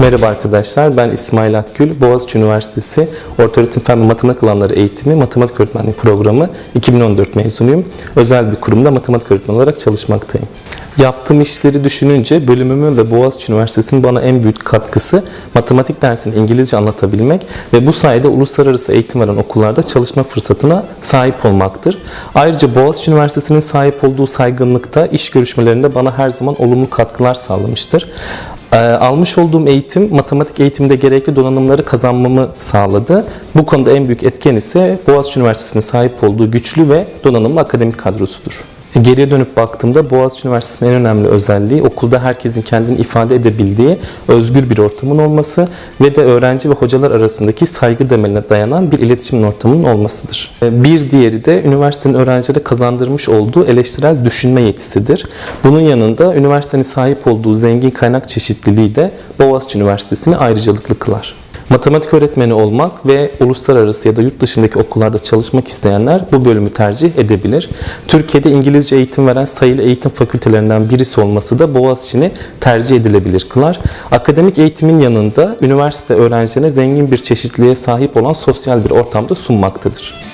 Merhaba arkadaşlar, ben İsmail Akgül. Boğaziçi Üniversitesi Ortaöğretim Fen ve Matematik Alanları Eğitimi Matematik Öğretmenliği Programı 2014 mezunuyum. Özel bir kurumda matematik öğretmeni olarak çalışmaktayım. Yaptığım işleri düşününce bölümümün ve Boğaziçi Üniversitesi'nin bana en büyük katkısı matematik dersini İngilizce anlatabilmek ve bu sayede uluslararası eğitim veren okullarda çalışma fırsatına sahip olmaktır. Ayrıca Boğaziçi Üniversitesi'nin sahip olduğu saygınlıkta iş görüşmelerinde bana her zaman olumlu katkılar sağlamıştır. Ee, almış olduğum eğitim, matematik eğitiminde gerekli donanımları kazanmamı sağladı. Bu konuda en büyük etken ise Boğaziçi Üniversitesi'nin sahip olduğu güçlü ve donanımlı akademik kadrosudur. Geriye dönüp baktığımda Boğaziçi Üniversitesi'nin en önemli özelliği okulda herkesin kendini ifade edebildiği özgür bir ortamın olması ve de öğrenci ve hocalar arasındaki saygı temeline dayanan bir iletişim ortamının olmasıdır. Bir diğeri de üniversitenin öğrencilere kazandırmış olduğu eleştirel düşünme yetisidir. Bunun yanında üniversitenin sahip olduğu zengin kaynak çeşitliliği de Boğaziçi Üniversitesi'ni ayrıcalıklı kılar. Matematik öğretmeni olmak ve uluslararası ya da yurt dışındaki okullarda çalışmak isteyenler bu bölümü tercih edebilir. Türkiye'de İngilizce eğitim veren sayılı eğitim fakültelerinden birisi olması da Boğaziçi'ni tercih edilebilir kılar. Akademik eğitimin yanında üniversite öğrencilerine zengin bir çeşitliliğe sahip olan sosyal bir ortamda sunmaktadır.